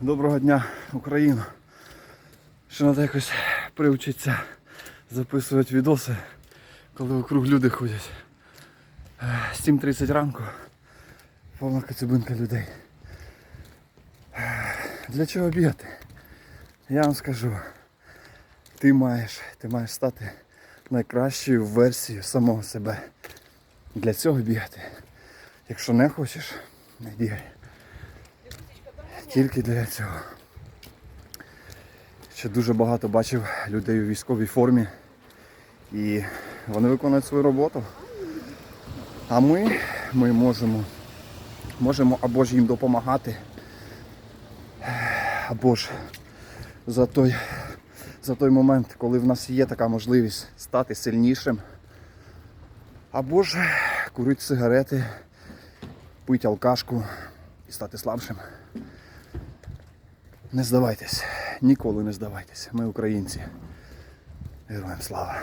Доброго дня, Україна. Ще треба якось привчитися записувати відоси, коли вокруг люди ходять. Е, 7.30 ранку. Повна кацюбинка людей. Е, Для чого бігати? Я вам скажу. Ти маєш, ти маєш стати найкращою версією самого себе. Для цього бігати. Якщо не хочеш, не бігай. Тільки для цього. Ще дуже багато бачив людей у військовій формі. І вони виконують свою роботу. А ми, ми можемо, можемо або ж їм допомагати, або ж за той, за той момент, коли в нас є така можливість стати сильнішим, або ж курити сигарети, пити алкашку і стати слабшим. Не здавайтесь, ніколи не здавайтесь. Ми українці. Героям слава.